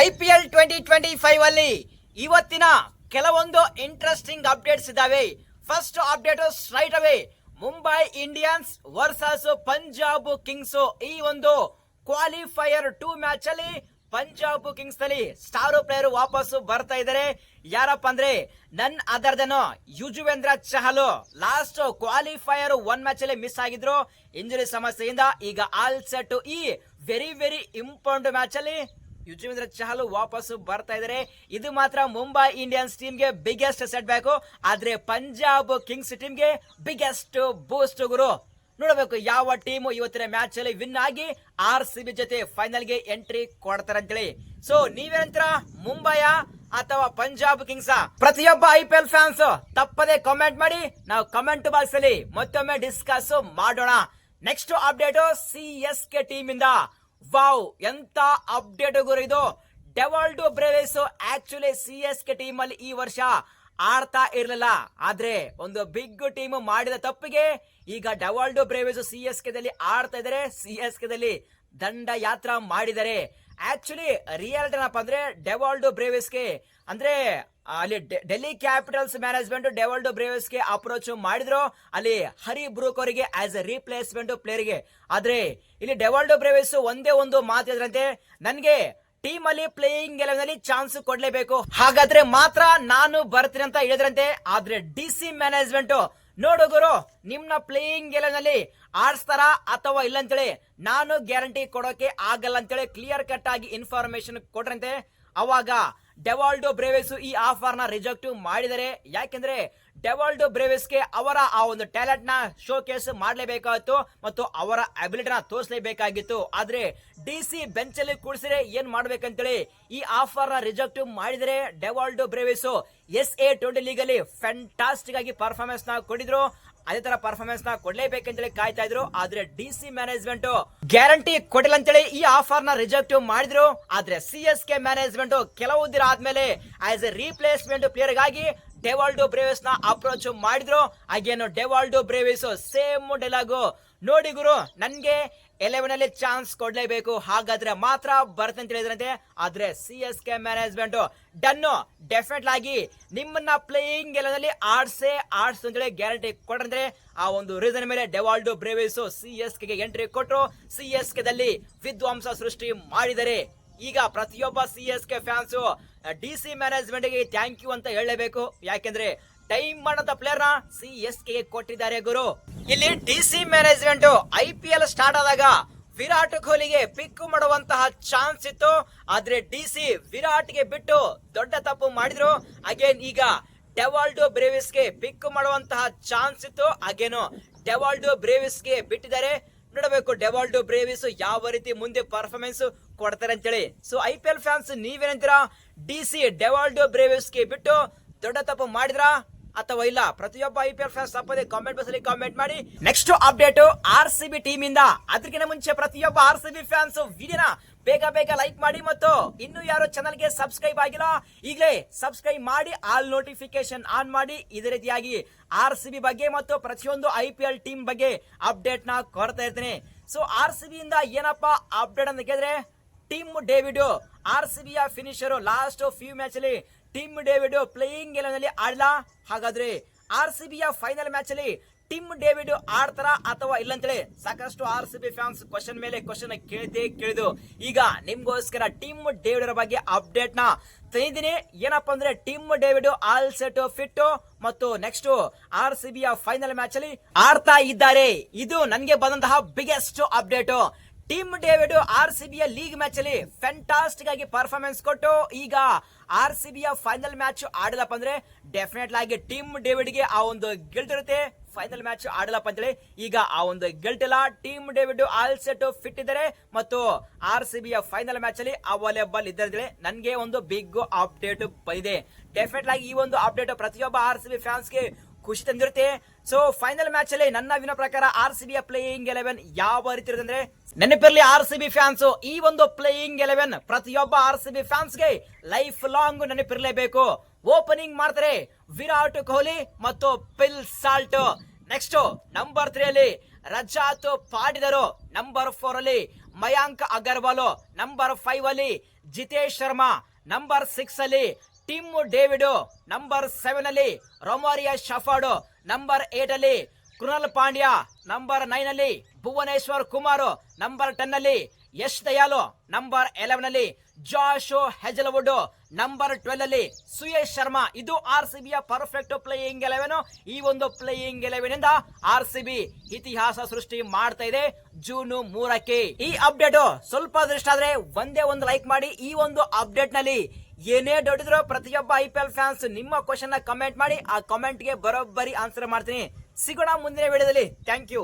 I P twenty twenty five ಅಲ್ಲಿ ಇವತ್ತಿನ ಕೆಲವೊಂದು ಇಂಟ್ರೆಸ್ಟಿಂಗ್ ಅಪ್ಡೇಟ್ಸ್ ಇದಾವೆ. First update straight away Mumbai Indians versus Punjab Kings ಈ ಒಂದು ಕ್ವಾಲಿಫೈಯರ್ ಟೂ ಮ್ಯಾಚ್ ಅಲ್ಲಿ ಪಂಜಾಬ್ ಕಿಂಗ್ಸ್ನಲ್ಲಿ ಸ್ಟಾರ್ ಪ್ಲೇಯರ್ ವಾಪಸ್ ಬರ್ತಾ ಇದ್ದಾರೆ ಯಾರಪ್ಪ ಅಂದ್ರೆ, ನನ್ ಅದರ್ದನೋ Yuzvendra Chahal last qualifier one match ಅಲ್ಲಿ ಮಿಸ್ ಆಗಿದ್ರು. ಇಂಜುರಿ ಸಮಸ್ಯೆಯಿಂದ ಈಗ ಆಲ್ ಸೆಟ್ ಈ ವೆರಿ ವೆರಿ ಇಂಪಾರ್ಟೆಂಟ್ ಮ್ಯಾಚ್ ಅಲ್ಲಿ ಯುಜುವೇಂದ್ರ ಚಹಲ್ ವಾಪಸ್ ಬರ್ತಾ ಇದ್ದಾರೆ ಇದು ಮಾತ್ರ ಮುಂಬೈ ಇಂಡಿಯನ್ಸ್ ಟೀಮ್ಗೆ ಬಿಗ್ಗೆಸ್ಟ್ ಸೆಟ್ ಬ್ಯಾಕ್ ಆದ್ರೆ ಪಂಜಾಬ್ ಕಿಂಗ್ಸ್ ಟೀಮ್ಗೆ ಬಿಗ್ಗೆಸ್ಟ್ ಬೂಸ್ಟ್ ಗುರು. ನೋಡಬೇಕು ಯಾವ ಟೀಮ್ ಇವತ್ತಿನ ಮ್ಯಾಚ್ ಅಲ್ಲಿ ವಿನ್ ಆಗಿ ಆರ್ ಸಿ ಬಿ ಜೊತೆ ಫೈನಲ್ಗೆ ಎಂಟ್ರಿ ಕೊಡ್ತಾರೆ ಅಂತೇಳಿ ಸೊ ನೀವೇನಂತರ? ಮುಂಬೈಯ ಅಥವಾ ಪಂಜಾಬ್ ಕಿಂಗ್ಸ್ ಪ್ರತಿಯೊಬ್ಬ ಐ ಪಿ ಎಲ್ ಫ್ಯಾನ್ಸ್ ತಪ್ಪದೆ ಕಾಮೆಂಟ್ ಮಾಡಿ. ನಾವು ಕಮೆಂಟ್ ಬಾಕ್ಸ್ ಅಲ್ಲಿ ಮತ್ತೊಮ್ಮೆ ಡಿಸ್ಕಸ್ ಮಾಡೋಣ. Next update C S K team ಇಂದ. ವಾವ್, ಎಂತ ಅಪ್ಡೇಟ್ ಗುರು ಇದು Dewald Brevis actually C S K team ಅಲ್ಲಿ ಈ ವರ್ಷ ಆಡ್ತಾ ಇರಲಿಲ್ಲ. ಆದ್ರೆ ಒಂದು ಬಿಗ್ ಟೀಮ್ ಮಾಡಿದ ತಪ್ಪಿಗೆ ಈಗ ಡೆವಾಲ್ಡೋ ಬ್ರೇವೇಸ್ ಸಿ ಎಸ್ ದಲ್ಲಿ ಆಡ್ತಾ ಇದ್ದಾರೆ. ಸಿ ಎಸ್ ದಲ್ಲಿ ದಂಡ ಯಾತ್ರಾ ಮಾಡಿದ್ದಾರೆ. ಆಕ್ಚುಲಿ ರಿಯಲ್ ಏನಪ್ಪ ಅಂದ್ರೆ ಡೆವಾಲ್ಡೋ ಬ್ರೇವಿಸ್ಗೆ ಅಂದ್ರೆ ಅಲ್ಲಿ ಡೆಲ್ಲಿ ಕ್ಯಾಪಿಟಲ್ಸ್ ಮ್ಯಾನೇಜ್ಮೆಂಟ್ ಡೆವಾಲ್ಡ್ ಬ್ರೇವಿಸ್ಗೆ ಅಪ್ರೋಚ್ ಮಾಡಿದ್ರು. ಅಲ್ಲಿ ಹರಿ ಬ್ರೂಕ್ ಅವರಿಗೆ ಆಸ್ ಎ ರೀಪ್ಲೇಸ್ಮೆಂಟ್ ಪ್ಲೇಯರ್ಗೆ ಆದ್ರೆ, ಇಲ್ಲಿ ಡೆವಾಲ್ಡೋ ಬ್ರೇವಿಸ್ ಒಂದೇ ಒಂದು ಮಾತು ಹೇಳಿದ್ರಂತೆ, ನನ್ಗೆ ಟೀಮ್ ಅಲ್ಲಿ ಪ್ಲೇಯಿಂಗ್ ಎಲೆವೆನ್ ಚಾನ್ಸ್ ಕೊಡ್ಲೇಬೇಕು. ಹಾಗಾದ್ರೆ ಮಾತ್ರ ನಾನು ಬರ್ತೀನಿ ಅಂತ ಹೇಳಿದ್ರಂತೆ. ಆದ್ರೆ ಡಿ ಸಿ ಮ್ಯಾನೇಜ್ಮೆಂಟ್ ನೋಡು ಗುರು, ನಿಮ್ನ ಪ್ಲೇಯಿಂಗ್ ಎಲೆವೆನ್ ಅಲ್ಲಿ ಆಡಿಸ್ತಾರ ಅಥವಾ ಇಲ್ಲ ಅಂತೇಳಿ ನಾನು ಗ್ಯಾರಂಟಿ ಕೊಡೋಕೆ ಆಗಲ್ಲ ಅಂತೇಳಿ ಕ್ಲಿಯರ್ ಕಟ್ ಆಗಿ ಇನ್ಫಾರ್ಮೇಶನ್ ಕೊಟ್ರಂತೆ ಅವಾಗ ಡೆವಾಲ್ಡೋ ಬ್ರೇವೆಸ್ ಈ ಆಫರ್ನ ರಿಜೆಕ್ಟ್ ಮಾಡಿದರೆ ಯಾಕೆಂದ್ರೆ ಡೆವಾಲ್ಡೋ ಬ್ರೇವೆಸ್ಗೆ ಅವರ ಆ ಒಂದು ಟ್ಯಾಲೆಂಟ್ನ ಶೋ ಕೇಸ್ ಮಾಡಲೇಬೇಕಾಗಿತ್ತು ಮತ್ತು ಅವರ ಅಬಿಲಿಟಿನ ತೋರಿಸಲೇಬೇಕಾಗಿತ್ತು. ಆದ್ರೆ ಡಿ ಸಿ ಬೆಂಚ್ ಅಲ್ಲಿ ಕೂಡಿಸಿದ್ರೆ ಏನ್ ಮಾಡ್ಬೇಕಂತೇಳಿ ಈ ಆಫರ್ನ ರಿಜೆಕ್ಟ್ ಮಾಡಿದರೆ Dewald Brevis S A twenty league ಅಲ್ಲಿ ಫ್ಯಾಂಟಾಸ್ಟಿಕ್ ಆಗಿ ಪರ್ಫಾರ್ಮೆನ್ಸ್ನ ಕೊಟ್ಟಿದ್ರು ಅದೇ ತರ ಪರ್ಫಾರ್ಮೆನ್ಸ್ನ ಕೊಡ್ಲೇಬೇಕಂತೇಳಿ ಕಾಯ್ತಾ ಇದ್ರು. ಆದ್ರೆ ಡಿ ಸಿ ಮ್ಯಾನೇಜ್ಮೆಂಟ್ ಗ್ಯಾರಂಟಿ ಕೊಟ್ಟಿಲ್ಲ ಅಂತೇಳಿ ಈ ಆಫರ್ನ ರಿಜೆಕ್ಟ್ ಮಾಡಿದ್ರು. ಆದ್ರೆ ಸಿ ಎಸ್ ಕೆ ಮ್ಯಾನೇಜ್ಮೆಂಟ್ ಕೆಲವು ದಿನ ಆದ್ಮೇಲೆ ಆಸ್ ಎ ರೀಪ್ಲೇಸ್ಮೆಂಟ್ ಪ್ಲೇಯರ್ಗಾಗಿ ಡೆವಾಲ್ಡೋ ಬ್ರೇವಿಸ್ನ ಅಪ್ರೋಚ್ ಮಾಡಿದ್ರು. ಹಾಗೇನು ಡೆವಾಲ್ಡೋ ಬ್ರೇವಿಸ್ ಸೇಮ್ ಡೈಲಾಗು ನೋಡಿ ಗುರು, ನನಗೆ ಎಲೆವೆನ್ ಅಲ್ಲಿ ಚಾನ್ಸ್ ಕೊಡ್ಲೇಬೇಕು. ಹಾಗಾದ್ರೆ ಮಾತ್ರ ಬರುತ್ತೆ ಹೇಳಿದ್ರಂತೆ. ಆದ್ರೆ ಸಿ ಎಸ್ ಕೆ ಮ್ಯಾನೇಜ್ಮೆಂಟ್ ಡನ್ನು ಡೆಫಿನೆಟ್ ಆಗಿ ನಿಮ್ಮನ್ನ ಪ್ಲೇಯಿಂಗ್ ಎಲೆನಲ್ಲಿ ಆಡ್ಸೇ ಆಡ್ಸ್ ಅಂತೇಳಿ ಗ್ಯಾರಂಟಿ ಕೊಡ್ರಂದ್ರೆ ಆ ಒಂದು ರೀಸನ್ ಮೇಲೆ ಡೆವಾಲ್ಡೋ ಬ್ರೇವಿಸ್ ಸಿ ಎಸ್ ಕೆಗೆ ಎಂಟ್ರಿ ಕೊಟ್ಟರು ಸಿ ಎಸ್ ಕೆ ದಲ್ಲಿ ವಿದ್ವಾಂಸ ಸೃಷ್ಟಿ ಮಾಡಿದರೆ, ಈಗ ಪ್ರತಿಯೊಬ್ಬ C S K fans D C ಮ್ಯಾನೇಜ್ಮೆಂಟ್ಗೆ thank you ಅಂತ ಹೇಳಲೇಬೇಕು. ಯಾಕೆಂದ್ರೆ ಟೈಮ್ ಮಾಡಂತ ಪ್ಲೇಯರ್ನ ಸಿ ಎಸ್ ಕೆ ಕೊಟ್ಟಿದ್ದಾರೆ ಗುರು. ಇಲ್ಲಿ D C management I P L start ಆದಾಗ ವಿರಾಟ್ ಕೊಹ್ಲಿಗೆ ಪಿಕ್ ಮಾಡುವಂತಹ ಚಾನ್ಸ್ ಇತ್ತು. ಆದ್ರೆ ಡಿ ಸಿ ವಿರಾಟ್ಗೆ ಬಿಟ್ಟು ದೊಡ್ಡ ತಪ್ಪು ಮಾಡಿದ್ರು. ಅಗೇನ್ ಈಗ ಡೆವಾಲ್ಡೋ ಬ್ರೇವಿಸ್ಗೆ ಪಿಕ್ ಮಾಡುವಂತಹ ಚಾನ್ಸ್ ಇತ್ತು. ಹಾಗೇನು ಡೆವಾಲ್ಡೋ ಬ್ರೇವಿಸ್ಗೆ ಬಿಟ್ಟಿದ್ದಾರೆ. ನೋಡಬೇಕು ಡೆವಾಲ್ಡೋ ಬ್ರೇವಿಸ್ ಯಾವ ರೀತಿ ಮುಂದೆ ಪರ್ಫಾರ್ಮೆನ್ಸ್ ಕೊಡ್ತಾರೆ ಅಂತೇಳಿ. So I P L fans ನೀವೇನಂತೀರಾ? D C Dewald ಬ್ರೇವಿಸ್ಗೆ ಬಿಟ್ಟು ದೊಡ್ಡ ತಪ್ಪು ಮಾಡಿದ್ರಾ? ಅಥವಾ ಇಲ್ಲ, ಪ್ರತಿಯೊಬ್ಬ ಐ ಪಿ ಎಲ್ ಫ್ಯಾನ್ಸ್ ತಪ್ಪದೆ ಕಾಮೆಂಟ್ ಬಾಕ್ಸ್ ಅಲ್ಲಿ ಕಾಮೆಂಟ್ ಮಾಡಿ. Next update R C B team ಇಂದ. ಅದಕ್ಕಿಂತ ಮುಂಚೆ ಪ್ರತಿಯೊಬ್ಬ ಆರ್ ಸಿ ಬಿ ಫ್ಯಾನ್ಸ್ ವಿಡಿಯೋನ ಬೇಗ ಬೇಗ ಲೈಕ್ ಮಾಡಿ ಮತ್ತು ಇನ್ನು ಯಾರು ಚಾನಲ್ಗೆ ಸಬ್ಸ್ಕ್ರೈಬ್ ಆಗಿಲ್ಲ, ಈಗಲೇ ಸಬ್ಸ್ಕ್ರೈಬ್ ಮಾಡಿ ಆಲ್ ನೋಟಿಫಿಕೇಶನ್ ಆನ್ ಮಾಡಿ. ಇದೇ ರೀತಿಯಾಗಿ ಆರ್ ಸಿ ಬಿ ಬಗ್ಗೆ ಮತ್ತು ಪ್ರತಿಯೊಂದು ಐ ಪಿ ಎಲ್ ಟೀಮ್ ಬಗ್ಗೆ ಅಪ್ಡೇಟ್ನ ಕೊಡ್ತಾ ಇರ್ತೀನಿ. ಸೊ ಆರ್ ಸಿ ಬಿ ಇಂದ ಏನಪ್ಪಾ ಅಪ್ಡೇಟ್ ಅಂತ ಕೇಳಿದ್ರೆ ಟೀಮ್ ಡೇವಿಡ್ ಆರ್ ಸಿ ಬಿಯ ಫಿನಿಶರ್ ಲಾಸ್ಟ್ ಫ್ಯೂ ಮ್ಯಾಚ್ ಅಲ್ಲಿ ಟಿಮ್ ಡೇವಿಡ್ ಪ್ಲೇಯಿಂಗ್ ಎಲೆನಲ್ಲಿ ಆಡಲ್ಲ ಹಾಗಾದ್ರೆ ಆರ್ ಸಿ ಬಿಯ ಫೈನಲ್ ಮ್ಯಾಚ್ ಅಲ್ಲಿ ಟಿಮ್ ಡೇವಿಡ್ ಆಡ್ತಾರ ಅಥವಾ ಇಲ್ಲ ಅಂತೇಳಿ ಸಾಕಷ್ಟು R C B fans question ಮೇಲೆ ಕ್ವಶನ್ ಕೇಳಿದೆ ಕೇಳಿದು ಈಗ ನಿಮ್ಗೋಸ್ಕರ ಟಿಮ್ ಡೇವಿಡ್ ಬಗ್ಗೆ ಅಪ್ಡೇಟ್ನ ತಂದಿದ್ದೀನಿ. ಏನಪ್ಪಾ ಅಂದ್ರೆ Tim David all set fit ಮತ್ತು ನೆಕ್ಸ್ಟ್ ಆರ್ ಸಿ ಬಿಯ ಫೈನಲ್ ಮ್ಯಾಚ್ ಅಲ್ಲಿ ಆಡ್ತಾ ಇದ್ದಾರೆ. ಇದು ನನಗೆ ಬಂದಂತಹ biggest update Tim David R C ಬಿಯ league match ಅಲ್ಲಿ ಫ್ಯಾಂಟಾಸ್ಟಿಕ್ ಆಗಿ ಪರ್ಫಾರ್ಮೆನ್ಸ್ ಕೊಟ್ಟು ಈಗ ಆರ್ ಸಿ ಬಿಯ ಫೈನಲ್ ಮ್ಯಾಚ್ ಆಡಲಪ್ಪ ಅಂದ್ರೆ ಡೆಫಿನೆಟ್ ಆಗಿ ಟೀಮ್ ಡೇವಿಡ್ಗೆ ಆ ಒಂದು ಗೆಲ್ಟ್ ಇರುತ್ತೆ. ಫೈನಲ್ ಮ್ಯಾಚ್ ಆಡಲಪ್ಪ ಅಂತೇಳಿ ಈಗ ಆ ಒಂದು ಗಿಲ್ಟ್ ಇಲ್ಲ. Tim David all set fit ಇದ್ದಾರೆ ಮತ್ತು ಆರ್ ಸಿ ಬಿಯ ಫೈನಲ್ ಮ್ಯಾಚ್ ಅಲ್ಲಿ ಅವೈಲೇಬಲ್ ಇದ್ದಾರೆ ನನಗೆ ಒಂದು ಬಿಗ್ ಅಪ್ಡೇಟ್ ಬಂದಿದೆ. ಡೆಫಿನೆಟ್ ಆಗಿ ಈ ಒಂದು ಅಪ್ಡೇಟ್ ಪ್ರತಿಯೊಬ್ಬ ಆರ್ ಸಿ ಬಿ ಫ್ಯಾನ್ಸ್ಗೆ ಖುಷಿ ತಂದಿರುತ್ತೆ. ಸೊ ಫೈನಲ್ ಮ್ಯಾಚ್ ಅಲ್ಲಿ ನನ್ನ ವಿನ ಪ್ರಕಾರ ಆರ್ ಸಿ ಬಿಯ ಪ್ಲೇಯಿಂಗ್ ಎಲೆವೆನ್ ಯಾವ ರೀತಿ ಇರುತ್ತೆ ಅಂದ್ರೆ ನೆನಪಿರ್ಲಿ ಆರ್ ಸಿ ಬಿ ಫ್ಯಾನ್ಸ್ ಈ ಒಂದು ಪ್ಲೇಯಿಂಗ್ ಎಲೆವೆನ್ ಪ್ರತಿಯೊಬ್ಬ ಆರ್ ಸಿ ಬಿ ಫ್ಯಾನ್ಸ್ಗೆ ಲೈಫ್ ಲಾಂಗ್ ನೆನಪಿರ್ಲೇಬೇಕು. ಓಪನಿಂಗ್ ಮಾಡ್ತಾರೆ ವಿರಾಟ್ ಕೊಹ್ಲಿ ಮತ್ತು Phil Salt next number three ಅಲ್ಲಿ ರಜಾತ್ ಪಾಡಿದರು. ನಂಬರ್ ಫೋರ್ ಅಲ್ಲಿ ಮಯಾಂಕ್ ಅಗರ್ವಾಲ್. ನಂಬರ್ ಫೈವ್ ಅಲ್ಲಿ ಜಿತೇಶ್ ಶರ್ಮಾ. ನಂಬರ್ ಸಿಕ್ಸ್ ಅಲ್ಲಿ ಟಿಮ್ ಡೇವಿಡ್ ನಂಬರ್ ಸೆವೆನ್ ಅಲ್ಲಿ ರೊಮಾರಿಯಾ ಶಫಾಡ್ ನಂಬರ್ ಏಟ್ ಅಲ್ಲಿ ಕೃನಲ್ ಪಾಂಡ್ಯ ನಂಬರ್ ನೈನ್ ಅಲ್ಲಿ ಭುವನೇಶ್ವರ್ ಕುಮಾರ್ ನಂಬರ್ ಟೆನ್ ಅಲ್ಲಿ ಯಶ್ ದಯಾಲು ನಂಬರ್ ಎಲೆವೆನ್ ಅಲ್ಲಿ ಜಾಶ್ ಹೆಜಲ್ವುಡ್ ನಂಬರ್ ಟ್ವೆಲ್ ಅಲ್ಲಿ ಸುಯೇಶ್ ಶರ್ಮಾ. ಇದು ಆರ್ ಸಿ ಬಿಯ ಪರ್ಫೆಕ್ಟ್ ಪ್ಲೇಯಿಂಗ್ ಎಲೆವೆನ್. ಈ ಒಂದು ಪ್ಲೇಯಿಂಗ್ ಎಲೆವೆನ್ ಇಂದ ಆರ್ ಸಿ ಬಿ ಇತಿಹಾಸ ಸೃಷ್ಟಿ ಮಾಡ್ತಾ ಇದೆ ಜೂನ್ ಮೂರಕ್ಕೆ. ಈ ಅಪ್ಡೇಟ್ ಸ್ವಲ್ಪ ಅದೃಷ್ಟ ಆದ್ರೆ ಒಂದೇ ಒಂದು ಲೈಕ್ ಮಾಡಿ ಈ ಒಂದು ಅಪ್ಡೇಟ್ನಲ್ಲಿ ಏನೇ ಡೌಟ್ ಇದ್ರೂ ಪ್ರತಿಯೊಬ್ಬ ಐ ಪಿ ಎಲ್ ಫ್ಯಾನ್ಸ್ ನಿಮ್ಮ ಕ್ವಶನ್ ಕಮೆಂಟ್ ಮಾಡಿ, ಆ ಕಮೆಂಟ್ಗೆ ಬರೋಬ್ಬರಿ ಆನ್ಸರ್ ಮಾಡ್ತೀನಿ. ಸಿಗೋಣ ಮುಂದಿನ ವಿಡಿಯೋದಲ್ಲಿ ಥ್ಯಾಂಕ್ ಯು